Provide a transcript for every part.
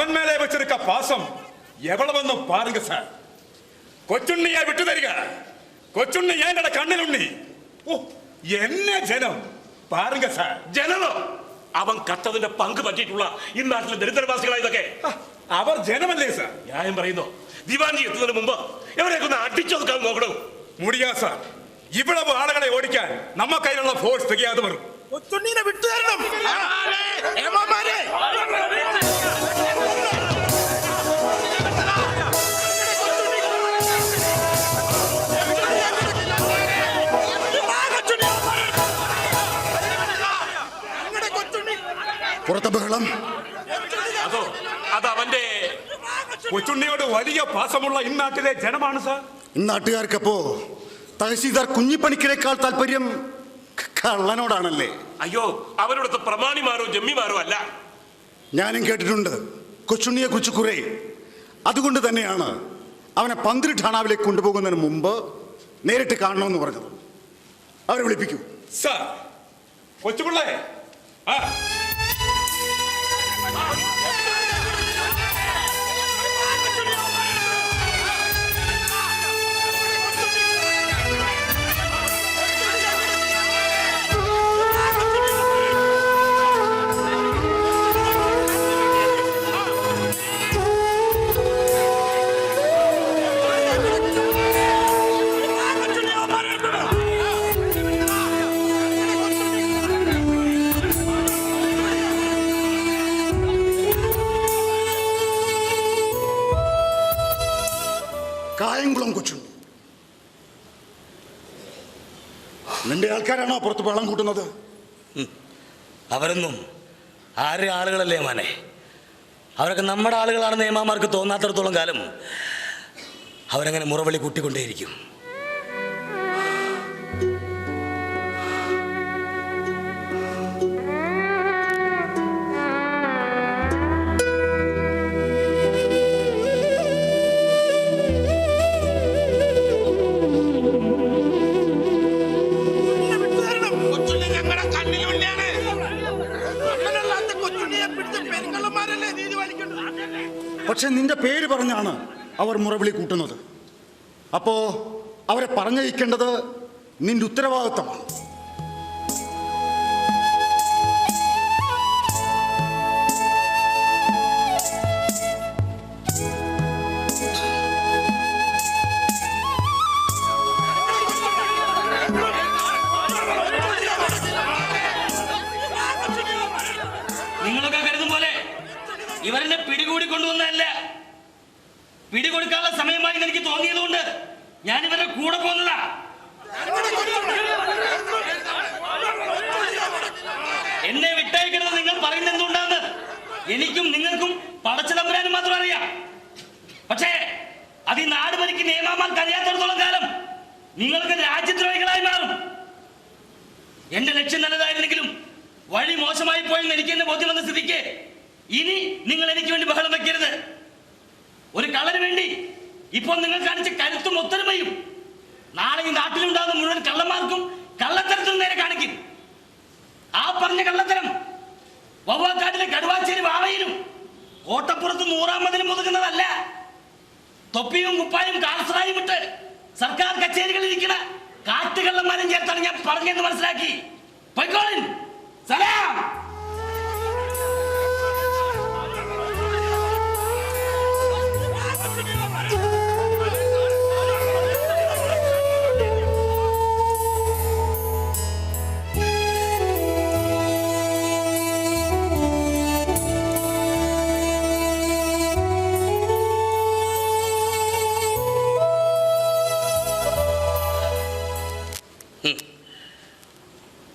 அவன் மேலே പാസം பாசம் எவ்வளவுன்னு பாருங்க சார் കൊച്ചുണ്ണി விட்டு தருக கொச்சுண்ணி ஏன் கண்ணில் உண்ணி ஓ என்ன ஜனம் பாருங்க சார் അവൻ കത്തതിന്റെ പങ്ക് പറ്റിയിട്ടുള്ള ഈ നാട്ടിലെ ദരിദ്രവാസികളായതൊക്കെ അവർ ജനമല്ലേ സാർ ഞാൻ പറയുന്നു ദിവാനി എത്തുന്നതിന് മുമ്പ് എവിടെയൊക്കെ ഒന്ന് അടിച്ചൊതുക്കാൻ നോക്കണം മുടിയാ സാർ ഇവിടെ ആളുകളെ ഓടിക്കാൻ നമ്മ കയ്യിലുള്ള ഫോഴ്സ് തികയാതെ വരും കൊച്ചുണ്ണീനെ വിട്ടുതരണം പുറത്തെ ബഹളം. അതോ അത് അവന്റെ കൊച്ചുണ്ണിയോട് വലിയ പാസമുള്ള ഇന്നാട്ടിലെ ജനമാണ് സാർ? ഇന്നാട്ടുകാർക്കപ്പോ തഹസീൽദാർ കുഞ്ഞിപ്പണിക്കരേക്കാൾ താല്പര്യം കള്ളനോടാണല്ലേ? അയ്യോ അവരിവിടുത്തെ പ്രമാണിമാരോ ജമ്മിമാരോ അല്ല. ഞാനും കേട്ടിട്ടുണ്ട്. കൊച്ചുണ്ണിയെ കുറിച്ച് കുറെ. അതുകൊണ്ട് തന്നെയാണ് അവനെ പന്തിരി ഠാണാവിലേക്ക് കൊണ്ടുപോകുന്നതിന് മുമ്പ് നേരിട്ട് കാണണമെന്ന് പറഞ്ഞത്. അവരെ വിളിപ്പിക്കൂ. സാർ കൊച്ചുപിള്ളേ ആ കായംകുളം കൊച്ചുണ്ട് നിന്റെ ആൾക്കാരാണോ പുറത്ത് വെള്ളം കൂട്ടുന്നത്? അവരൊന്നും ആരുടെ ആളുകളല്ലേ മാനെ? അവരൊക്കെ നമ്മുടെ ആളുകളാണെന്ന് ഏമാമാർക്ക് തോന്നാത്തടത്തോളം കാലം അവരങ്ങനെ മുറവിളി കൂട്ടിക്കൊണ്ടേയിരിക്കും. പക്ഷെ നിന്റെ പേര് പറഞ്ഞാണ് അവർ മുറവിളി കൂട്ടുന്നത്. അപ്പോ അവരെ പറഞ്ഞയക്കേണ്ടത് നിന്റെ ഉത്തരവാദിത്തമാണ്. പിടികൊടുക്കാനുള്ള സമയമായി എനിക്ക് തോന്നിയതുകൊണ്ട് ഞാൻ ഇവരുടെ കൂടെ പോകുന്നതാ. എന്നെ വിട്ടയക്കരുത് നിങ്ങൾ പറയുന്നത് എന്തുകൊണ്ടാന്ന്? എനിക്കും നിങ്ങൾക്കും പടച്ചിടമ്പരാനും മാത്രം അറിയാം. പക്ഷേ അത് ഈ നാട് ഭരിക്ക് നിയമാമാൻ കഴിയാത്തടത്തോളം കാലം നിങ്ങൾക്ക് രാജ്യദ്രോഹികളായി മാറും. എന്റെ ലക്ഷ്യം നല്ലതായിരുന്നെങ്കിലും വഴി മോശമായി പോയെന്ന് എനിക്ക് എന്നെ ബോധ്യം വന്ന സ്ഥിതിക്ക് ഇനി നിങ്ങൾ എനിക്ക് വേണ്ടി ബഹളം വെക്കരുത്. ഒരു കള്ളന് വേണ്ടി. ഇപ്പോൾ നിങ്ങൾ കാണിച്ച കരുത്തും ഒത്തൊരുമയും നാളെ ഈ നാട്ടിലുണ്ടാകുന്ന മുഴുവൻ കള്ളന്മാർക്കും കള്ളത്തരത്തിനും നേരെ കാണിക്കും. ആ പറഞ്ഞ കള്ളത്തരം വവ്വാക്കാട്ടിലെ കടുവാച്ചേരി വാവയിലും കോട്ടപ്പുറത്ത് നൂറാമതിലും ഒതുക്കുന്നതല്ല തൊപ്പിയും കുപ്പായും കാൽസറായും ഇട്ട് സർക്കാർ കച്ചേരികളിൽ ഇരിക്കുന്ന കാട്ടുകള്ളന്മാരും ചേർത്താണ് ഞാൻ പറഞ്ഞെന്ന് മനസ്സിലാക്കി. പൊയ്ക്കോളിൻ. സലാം.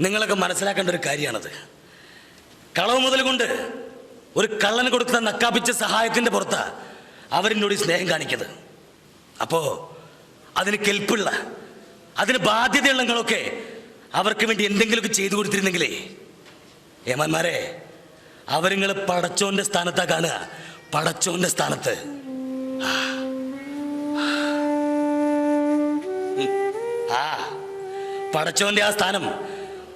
നിങ്ങളൊക്കെ മനസ്സിലാക്കേണ്ട ഒരു കാര്യമാണത്. കളവ് മുതൽ കൊണ്ട് ഒരു കള്ളന് കൊടുക്കുന്ന നക്കാപ്പിച്ച സഹായത്തിന്റെ പുറത്താ അവരെന്നോട് സ്നേഹം കാണിക്കുന്നത്. അപ്പോൾ അതിന് കെൽപ്പുള്ള അതിന് ബാധ്യതയുള്ള നിങ്ങളൊക്കെ അവർക്ക് വേണ്ടി എന്തെങ്കിലുമൊക്കെ ചെയ്തു കൊടുത്തിരുന്നെങ്കിലേ ഏമാന്മാരെ അവരിങ്ങൾ പടച്ചോന്റെ സ്ഥാനത്താ കാണുക. പടച്ചോന്റെ സ്ഥാനത്ത്. ആ. പടച്ചോന്റെ ആ സ്ഥാനം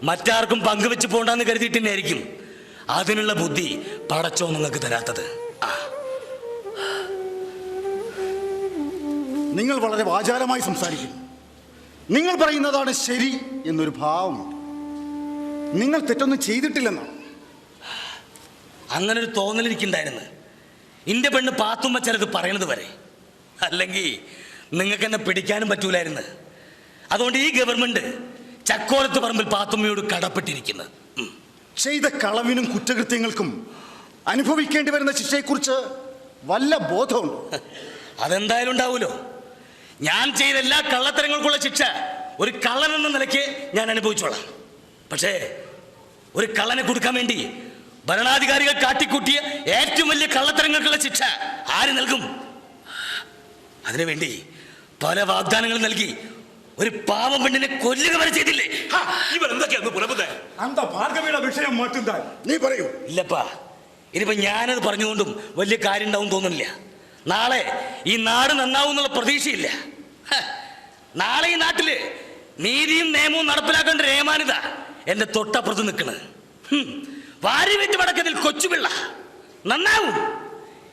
മറ്റാർക്കും പങ്കുവെച്ച് പോണ്ടെന്ന് കരുതിയിട്ട് തന്നെയായിരിക്കും. അതിനുള്ള ബുദ്ധി പടച്ചോ നിങ്ങൾക്ക് തരാത്തത്. നിങ്ങൾ വളരെ വാചാലമായി സംസാരിക്കും നിങ്ങൾ പറയുന്നതാണ് ശരി എന്നൊരു ഭാവമുണ്ട് നിങ്ങൾ തെറ്റൊന്നും ചെയ്തിട്ടില്ലെന്നാണ്. അങ്ങനെ ഒരു തോന്നലിരിക്കുന്നുണ്ടായിരുന്നു. ഇന്റെ പെണ്ണ് പാത്തുമ്മ ചിലത് പറയണത് വരെ. അല്ലെങ്കിൽ നിങ്ങൾക്ക് എന്നെ പിടിക്കാനും പറ്റൂലായിരുന്നു. അതുകൊണ്ട് ഈ ഗവൺമെന്റ് ചക്കോലത്ത് പറമ്പിൽ പാത്തുമ്മയോട് കടപ്പെട്ടിരിക്കുന്നത് ചെയ്ത കളവിനും കുറ്റകൃത്യങ്ങൾക്കും അനുഭവിക്കേണ്ടി വരുന്ന ശിക്ഷയെക്കുറിച്ച് വല്ല ബോധമുണ്ടോ? അതെന്തായാലും ഉണ്ടാവുമല്ലോ. ഞാൻ ചെയ്ത എല്ലാ കള്ളത്തരങ്ങൾക്കുള്ള ശിക്ഷ ഒരു കള്ളൻ എന്ന നിലയ്ക്ക് ഞാൻ അനുഭവിച്ചോളാം. പക്ഷേ ഒരു കള്ളനെ കൊടുക്കാൻ വേണ്ടി ഭരണാധികാരികൾ കാട്ടിക്കൂട്ടിയ ഏറ്റവും വലിയ കള്ളത്തരങ്ങൾക്കുള്ള ശിക്ഷ ആര് നൽകും? അതിനുവേണ്ടി പല വാഗ്ദാനങ്ങൾ നൽകി ഒരു പാവ പെണ്ണിനെ കൊല്ലുക വരെ ചെയ്തില്ലേ? ഇവർ എന്തൊക്കെയാണ് എന്തൊക്കെയാന്ന് അന്താ അന്ത ഭാർഗവിയുടെ വിഷയം മാറ്റുന്താൻ നീ പറയൂ. ഇല്ലപ്പാ. ഇനിയിപ്പോ ഞാനത് പറഞ്ഞുകൊണ്ടും വലിയ കാര്യം ഉണ്ടാവും തോന്നുന്നില്ല. നാളെ ഈ നാട് നന്നാവും എന്നുള്ള പ്രതീക്ഷയില്ല. ഹ, നാളെ ഈ നാട്ടിൽ നീതിയും നിയമവും നടപ്പിലാക്കേണ്ട രേമാനിത എന്റെ തൊട്ടപ്പുറത്ത് നിൽക്കണ് ഹും, വാരി വെച്ച് വടക്കതിൽ കൊച്ചുപിള്ള. നന്നാവും.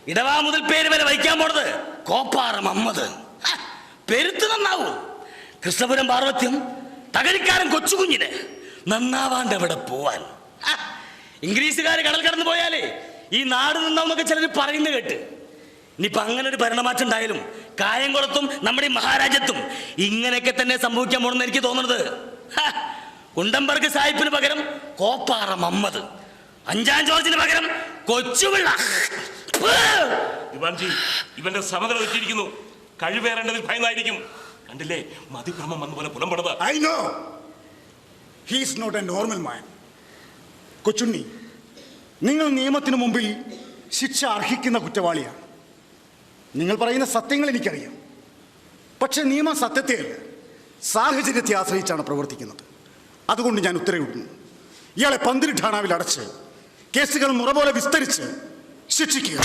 ഇടവാ മുതൽ പേര് വരെ വഹിക്കാൻ പോണത് കോപ്പാറ മമ്മദ് ഹ, പെരുത്ത് നന്നാവും. കൃഷ്ണപുരം പാർവത്യം തകരിക്കാരൻ കൊച്ചുകുഞ്ഞിന് നന്നാവാണ്ട് അവിടെ പോവാൻ ഇംഗ്ലീഷുകാർ കടൽ കടന്നു പോയാലേ ഈ നാട് നിന്നാവുന്നൊക്കെ ചിലർ പറയുന്നത് കേട്ട്. ഇനിയിപ്പൊ അങ്ങനെ ഒരു ഭരണമാറ്റം ഉണ്ടായാലും കായംകുളത്തും നമ്മുടെ ഈ മഹാരാജ്യത്തും ഇങ്ങനെയൊക്കെ തന്നെ സംഭവിക്കാൻ പോണെന്ന് എനിക്ക് തോന്നുന്നത് കുണ്ടംബർഗ് സാഹിബിന് പകരം കോപ്പാറ മമ്മദ്. അഞ്ചാം ജോർജിന് പകരം കൊച്ചുപിള്ള. ഇവന്റെ സമനില തെറ്റിയിരിക്കുന്നു. കഴിവേറേണ്ടതിൽ ഭയന്നായിരിക്കും. കണ്ടില്ലേ? മതിഭ്രമം വന്ന പോലെ പുലമ്പടത് I know he's not a normal man Kochunni നിങ്ങൾ നിയമത്തിന് മുമ്പിൽ ശിക്ഷ അർഹിക്കുന്ന കുറ്റവാളിയാണ്. നിങ്ങൾ പറയുന്ന സത്യങ്ങൾ എനിക്കറിയാം. പക്ഷെ നിയമം സത്യത്തെയല്ല സാഹചര്യത്തെ ആശ്രയിച്ചാണ് പ്രവർത്തിക്കുന്നത്. അതുകൊണ്ട് ഞാൻ ഉത്തരവിടുന്നു ഇയാളെ പന്തിരി ഠാണാവിൽ അടച്ച് കേസുകൾ മുറ പോലെ വിസ്തരിച്ച് ശിക്ഷിക്കുക.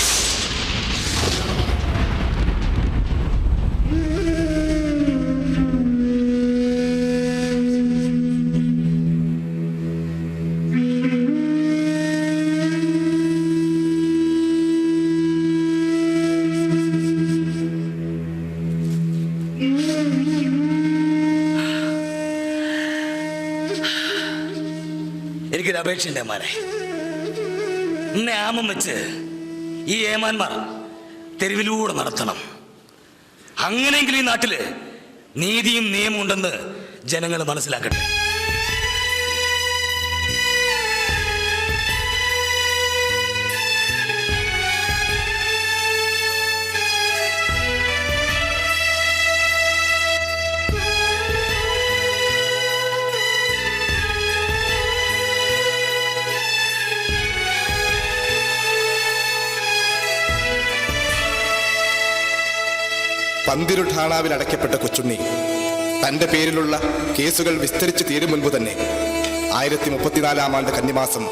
എനിക്കൊരു അപേക്ഷയുണ്ട് ഏമാനെ ഇന്ന് ആമം വെച്ച് ഈ ഏമാന്മാർ തെരുവിലൂടെ നടത്തണം. അങ്ങനെയെങ്കിലും ഈ നാട്ടിൽ നീതിയും നിയമം ഉണ്ടെന്ന് ജനങ്ങൾ മനസ്സിലാക്കട്ടെ. പന്തിരു ഠാണാവിൽ അടയ്ക്കപ്പെട്ട കൊച്ചുണ്ണി. തന്റെ പേരിലുള്ള കേസുകൾ വിസ്തരിച്ച് തീരും മുൻപ് തന്നെ ആയിരത്തി മുപ്പത്തിനാലാം ആണ്ട് കന്നിമാസം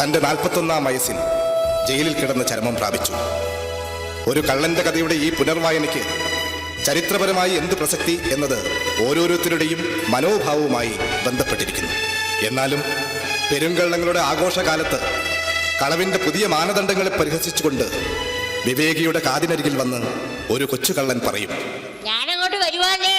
തന്റെ നാൽപ്പത്തൊന്നാം വയസ്സിൽ ജയിലിൽ കിടന്ന് ചരമം പ്രാപിച്ചു. ഒരു കള്ളന്റെ കഥയുടെ ഈ പുനർവായനയ്ക്ക് ചരിത്രപരമായി എന്ത് പ്രസക്തി എന്നത് ഓരോരുത്തരുടെയും മനോഭാവവുമായി ബന്ധപ്പെട്ടിരിക്കുന്നു. എന്നാലും പെരുങ്കള്ളങ്ങളുടെ ആഘോഷകാലത്ത് കളവിന്റെ പുതിയ മാനദണ്ഡങ്ങളെ പരിഹസിച്ചുകൊണ്ട് വിവേകിയുടെ കാതിനരികിൽ വന്ന് ഒരു കൊച്ചു കള്ളൻ പറയും. ഞാനങ്ങോട്ട് വരുവാന്നേ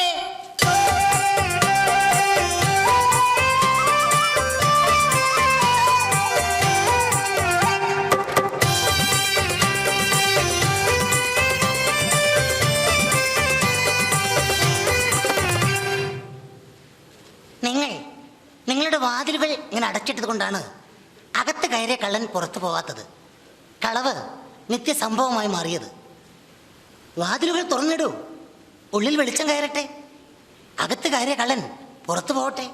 നിങ്ങൾ നിങ്ങളുടെ വാതിലുകൾ ഇങ്ങനെ അടച്ചിട്ടത് കൊണ്ടാണ് അകത്ത് കയറിയ കള്ളൻ പുറത്തു പോകാത്തത് കളവ് നിത്യസംഭവമായി മാറിയത്. വാതിലുകൾ തുറന്നിടൂ. ഉള്ളിൽ വെളിച്ചം കയറട്ടെ. അകത്ത് കയറിയ കള്ളൻ പുറത്തു പോകട്ടെ.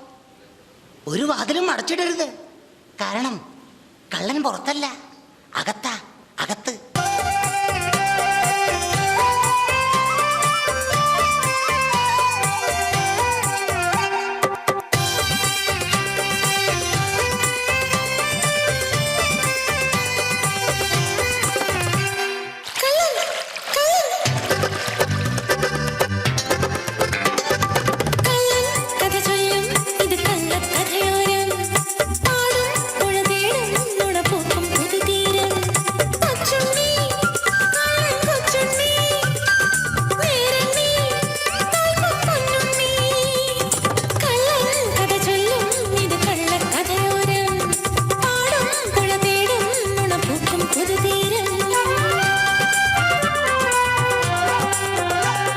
ഒരു വാതിലും അടച്ചിടരുത്. കാരണം കള്ളൻ പുറത്തല്ല. അകത്താ. അകത്ത്.